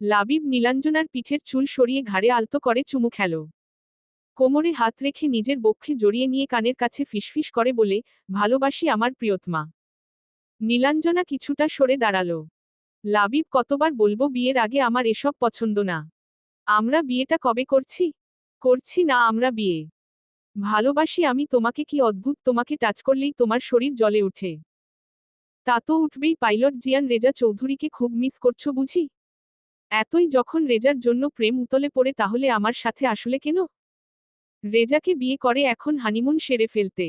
লাবিব নীলাঞ্জনার পিঠের চুল সরিয়ে ঘাড়ে আলতো করে চুমু খেল। কোমরে হাত রেখে নিজের বক্ষে জড়িয়ে নিয়ে কানের কাছে ফিসফিস করে বলে, ভালোবাসি আমার প্রিয়তমা। নীলাঞ্জনা কিছুটা সরে দাঁড়াল। লাবিব, কতবার বলব বিয়ের আগে আমার এসব পছন্দ না। আমরা বিয়েটা কবে করছি? করছি না আমরা বিয়ে। ভালোবাসি আমি তোমাকে কি অদ্ভুত, তোমাকে টাচ করলেই তোমার শরীর জলে উঠে। তা তো উঠবেই, পাইলট জিয়ান রেজা চৌধুরীকে খুব মিস করছ বুঝি? এতই যখন রেজার জন্য প্রেম উতলে পড়ে তাহলে আমার সাথে আসলে কেন? রেজাকে বিয়ে করে এখন হানিমুন সেরে ফেলতে।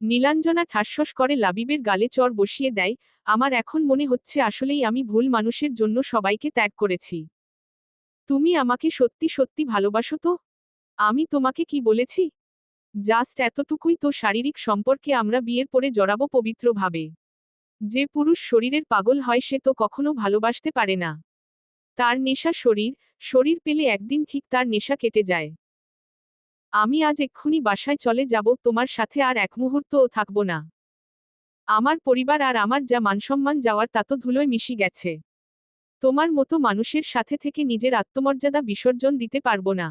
নীলাঞ্জনা ঠাসস করে লাবিবের গালে চর বসিয়ে দেয়, আমার এখন মনে হচ্ছে আসলেই আমি ভুল মানুষের জন্য সবাইকে ত্যাগ করেছি। তুমি আমাকে সত্যি সত্যি ভালোবাসো তো? আমি তোমাকে কি বলেছি? জাস্ট এতটুকুই তো শারীরিক সম্পর্কে আমরা বিয়ের পরে জড়াবো পবিত্রভাবে। যে পুরুষ শরীরের পাগল হয় সে তো কখনো ভালোবাসতে পারে না। তার নেশা শরীর শরীর পেলে একদিন ঠিক তার নেশা কেটে যায়। আমি আজ এক্ষুনি বাসায় চলে যাব, তোমার সাথে আর এক মুহূর্তও থাকব না। আমার পরিবার আর আমার যা মানসম্মান যাওয়ার তা তো ধুলোয় মিশি গেছে। তোমার মতো মানুষের সাথে থেকে নিজের আত্মমর্যাদা বিসর্জন দিতে পারব না।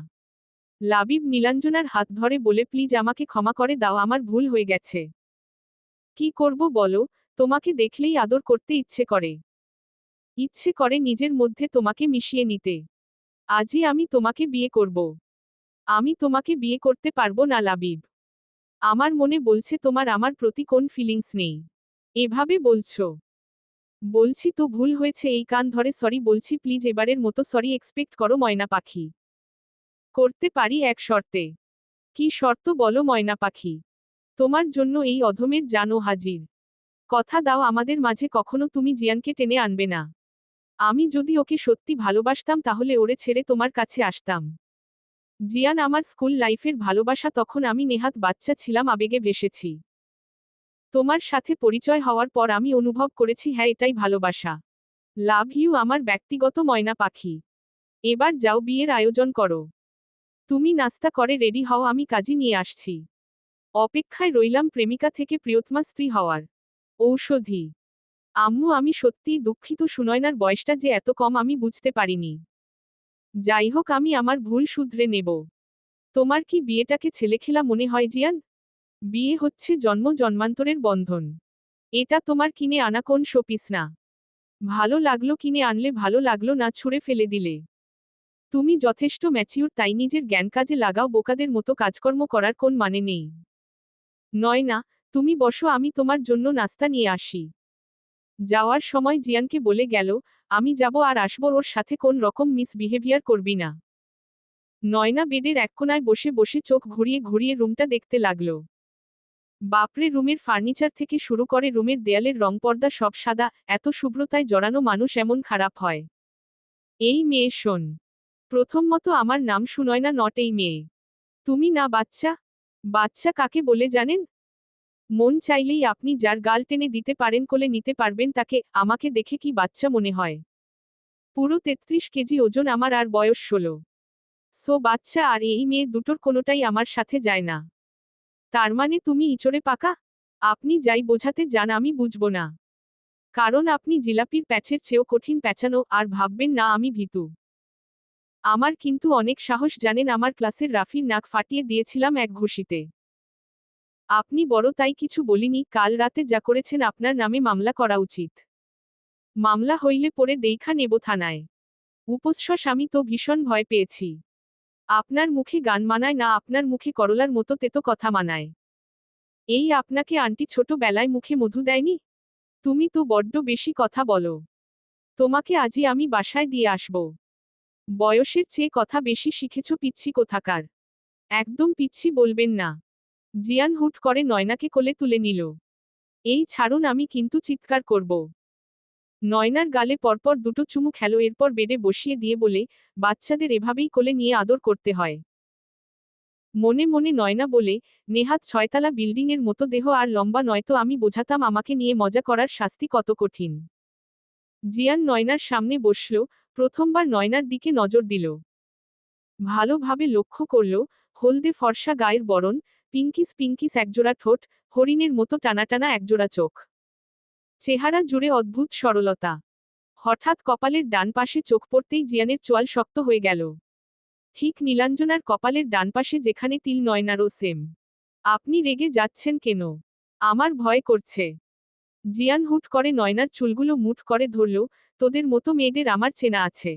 লাবিব নীলাঞ্জনার হাত ধরে বলে, প্লিজ আমাকে ক্ষমা করে দাও, আমার ভুল হয়ে গেছে। কি করব বলো? তোমাকে দেখলেই আদর করতে ইচ্ছে করে। ইচ্ছে করে নিজের মধ্যে তোমাকে মিশিয়ে নিতে। আজই আমি তোমাকে বিয়ে করব। আমি তোমাকে বিয়ে করতে পারব না, লাবিব। আমার মনে বলছে তোমার আমার প্রতি কোন ফিলিংস নেই। এভাবে বলছো। বলছি তো ভুল হয়েছে, এই কান ধরে সরি বলছি প্লিজ এবারের মতো সরি এক্সপেক্ট করো, ময়না পাখি। করতে পারি এক শর্তে। কি শর্ত বলো, ময়না পাখি? তোমার জন্য এই অধমের জানো হাজির। কথা দাও, আমাদের মাঝে কখনো তুমি জিয়ানকে টেনে আনবে না। আমি যদি ওকে সত্যি ভালোবাসতাম তাহলে ওরে ছেড়ে তোমার কাছে আসতাম। জিয়ান আমার স্কুল লাইফের ভালোবাসা তখন আমি নেহাত বাচ্চা ছিলাম, আবেগে ভেসেছি। তোমার সাথে পরিচয় হওয়ার পর আমি অনুভব করেছি হ্যাঁ এটাই ভালোবাসা। লাভ ইউ, আমার ব্যক্তিগত ময়না পাখি। এবার যাও, বিয়ের আয়োজন করো। তুমি নাস্তা করে রেডি হও, আমি কাজী নিয়ে আসছি। অপেক্ষায় রইলাম প্রেমিকা থেকে প্রিয়তমা স্ত্রী হওয়ার। ঔষধি। আম্মু, আমি সত্যিই দুঃখিত সুনয়নার বয়সটা যে এত কম আমি বুঝতে পারিনি। যাই হোক আমি আমার ভুল শুধরে নেব। তোমার কি বিয়েটাকে ছেলেখেলা মনে হয়, জিয়ান? বিয়ে হচ্ছে জন্ম জন্মান্তরের বন্ধন। এটা তোমার কিনে আনা কোন শোপিস না? ভালো লাগল কিনে আনলে, ভালো লাগল না ছুঁড়ে ফেলে দিলে। তুমি যথেষ্ট ম্যাচিউর, তাই নিজের জ্ঞান কাজে লাগাও, বোকাদের মতো কাজকর্ম করার কোন মানে নেই। নয় না তুমি বসো, আমি তোমার জন্য নাস্তা নিয়ে আসি। যাওয়ার সময় জিয়ানকে বলে গেল, আমি যাব আর আসব ওর সাথে, কোন রকম মিস বিহেভিয়ার করবি না নয়না বেডের এক কোনায় বসে বসে চোখ ঘুরিয়ে ঘুরিয়ে রুমটা দেখতে লাগল। বাপরে, রুমের ফার্নিচার থেকে শুরু করে রুমের দেয়ালের রং পর্দা সব সাদা, এত শুভ্রতায় জড়ানো মানুষ এমন খারাপ হয়। এই মেয়ে, শোন। প্রথম মতো আমার নাম শুনয় না নট এই মেয়ে। তুমি না বাচ্চা? বাচ্চা কাকে বলে জানেন? মন চাইলেই আপনি যার গাল টেনে দিতে পারেন, কোলে নিতে পারবেন, তাকে আমাকে দেখে কি বাচ্চা মনে হয়। পুরো তেত্রিশ কেজি ওজন আমার আর বয়স ষোলো। সো বাচ্চা আর এই মেয়ে দুটোর কোনোটাই আমার সাথে যায় না। তার মানে তুমি ইচড়ে পাকা? আপনি যাই বোঝাতে যান, আমি বুঝব না। কারণ আপনি জিলাপির প্যাচের চেয়েও কঠিন প্যাচানো, আর ভাববেন না আমি ভীতু। আমার কিন্তু অনেক সাহস জানেন, আমার ক্লাসের রাফির নাক ফাটিয়ে দিয়েছিলাম এক ঘুষিতে। আপনি বড় তাই কিছু বলিনি, কাল রাতে যা করেছেন আপনার নামে মামলা করা উচিত। মামলা হইলে পরে দেইখা নেব থানায়। উপশ্বাস আমি তো ভীষণ ভয় পেয়েছি। আপনার মুখে গান মানায় না, আপনার মুখে করলার মতো তেতো কথা মানায়। এই আপনাকে আন্টি ছোট বেলায় মুখে মধু দেয়নি? তুমি তো বড্ড বেশি কথা বলো। তোমাকে আজই আমি বাসায় দিয়ে আসব। বয়সের চেয়ে কথা বেশি শিখেছ পিচ্ছি কোথাকার। একদম পিচ্ছি বলবেন না। জিয়ান হুট করে নয়নাকে কোলে তুলে নিল। এই ছাড়ুন, আমি কিন্তু চিৎকার করব। নয়নার গালে পরপর দুটো চুমু খেলো, এরপর বেডে বসিয়ে দিয়ে বলে, বাচ্চাদের এভাবেই কোলে নিয়ে আদর করতে হয়। মনে মনে নয়না বলে, নেহাত ছয়তলা বিল্ডিংয়ের মতো দেহ আর লম্বা নয়তো আমি বোঝাতাম আমাকে নিয়ে মজা করার শাস্তি কত কঠিন। জিয়ান নয়নার সামনে বসল, প্রথমবার নয়নার দিকে নজর দিল। ভালোভাবে লক্ষ্য করল, হলদে ফর্সা গায়ের বরণ পিঙ্কিস পিঙ্কিস একজোড়া ঠোঁট, হরিণের মতো টানাটানা একজোড়া চোখ। চেহারা জুড়ে অদ্ভুত সরলতা। হঠাৎ কপালের ডান পাশে চোখ পড়তেই জিয়ানের চোয়াল শক্ত হয়ে গেল। ঠিক নীলাঞ্জনার কপালের ডান পাশে যেখানে তিল নয়নারও সেম। আপনি রেগে যাচ্ছেন কেন? আমার ভয় করছে। জিয়ান হুট করে নয়নার চুলগুলো মুঠ করে ধরল, তোদের মতো মেয়েদের আমার চেনা আছে।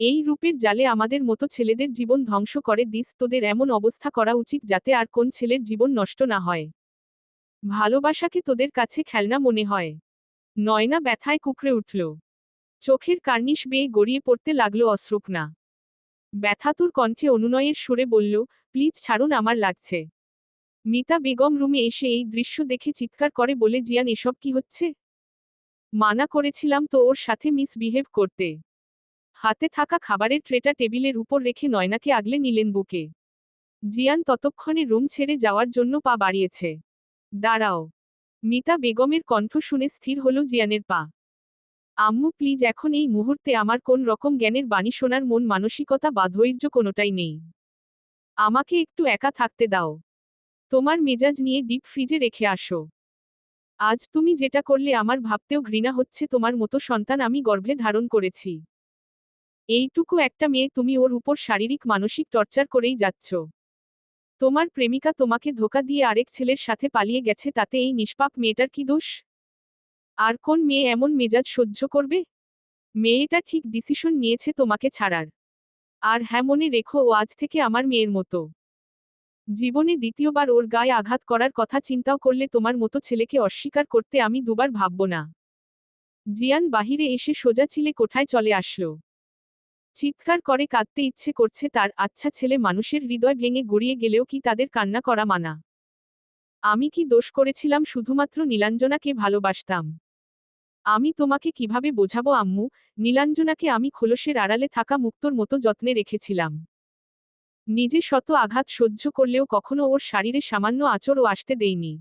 এই রূপের জালে আমাদের মতো ছেলেদের জীবন ধ্বংস করে দিস, তোদের এমন অবস্থা করা উচিত যাতে আর কোন ছেলের জীবন নষ্ট না হয়। ভালোবাসাকে তোদের কাছে খেলনা মনে হয়। নয়না ব্যথায় কুকড়ে উঠল। চোখের কার্নিশ বেয়ে গড়িয়ে পড়তে লাগল অশ্রুকনা ব্যথাতুর কণ্ঠে অনুনয়ের সুরে বলল, প্লিজ ছাড়ুন, আমার লাগছে মিতা বেগম রুমে এসে এই দৃশ্য দেখে চিৎকার করে বলে, জিয়ান, এসব কি হচ্ছে? মানা করেছিলাম তো ওর সাথে মিসবিহেভ করতে। হাতে থাকা খাবারের ট্রেটা টেবিলের উপর রেখে নয়নাকে আগলে নিলেন বুকে। জিয়ান ততক্ষণে রুম ছেড়ে যাওয়ার জন্য পা বাড়িয়েছে। দাঁড়াও। মিতা বেগমের কণ্ঠ শুনে স্থির হল জিয়ানের পা। আম্মু, প্লিজ, এখন এই মুহূর্তে আমার কোন রকম জ্ঞানের বাণী শোনার মন, মানসিকতা বা ধৈর্য কোনোটাই নেই। আমাকে একটু একা থাকতে দাও। তোমার মেজাজ নিয়ে ডিপ ফ্রিজে রেখে আসো। আজ তুমি যেটা করলে আমার ভাবতেও ঘৃণা হচ্ছে, তোমার মতো সন্তান আমি গর্ভে ধারণ করেছি। এইটুকু একটা মেয়ে তুমি ওর উপর শারীরিক, মানসিক টর্চার করেই যাচ্ছ। তোমার প্রেমিকা তোমাকে ধোকা দিয়ে আরেক ছেলের সাথে পালিয়ে গেছে, তাতে এই নিষ্পাপ মেয়েটার কি দোষ? আর কোন মেয়ে এমন মেজাজ সহ্য করবে? মেয়েটা ঠিক ডিসিশন নিয়েছে তোমাকে ছাড়ার। আর হ্যাঁ মনে রেখো ও আজ থেকে আমার মেয়ের মতো। জীবনে দ্বিতীয়বার ওর গায়ে আঘাত করার কথা চিন্তাও করলে তোমার মতো ছেলেকে অস্বীকার করতে আমি দুবার ভাবব না। জিয়ান বাহিরে এসে সোজা চিলে কোঠায় চলে আসলো। চিৎকার করে কাঁদতে ইচ্ছে করছে তার আচ্ছা ছেলে মানুষের হৃদয় ভেঙে গড়িয়ে গেলেও কি তাদের কান্না করা মানা। আমি কি দোষ করেছিলাম শুধুমাত্র নীলাঞ্জনাকে ভালোবাসতাম? আমি তোমাকে কীভাবে বোঝাবো আম্মু? নীলাঞ্জনাকে আমি খোলসের আড়ালে থাকা মুক্তর মতো যত্নে রেখেছিলাম। নিজে শত আঘাত সহ্য করলেও কখনো ওর শারীরে সামান্য আচরও আসতে দেইনি।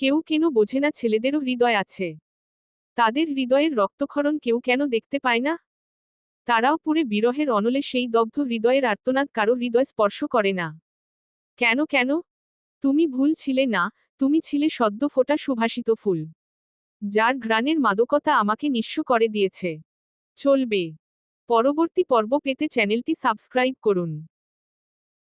কেউ কেন বোঝে না ছেলেদেরও হৃদয় আছে। তাদের হৃদয়ের রক্তক্ষরণ কেউ কেন দেখতে পায় না? তারাও পুরে বিরহের অনলে সেই দগ্ধ হৃদয়ের আর্তনাদ কারও হৃদয় স্পর্শ করে না। কেন কেন? তুমি ভুল ছিলে না, তুমি ছিলে সদ্য ফোটা সুভাষিত ফুল। যার ঘ্রাণের মাদকতা আমাকে নিঃস্ব করে দিয়েছে। চলবে। পরবর্তী পর্ব পেতে চ্যানেলটি সাবস্ক্রাইব করুন।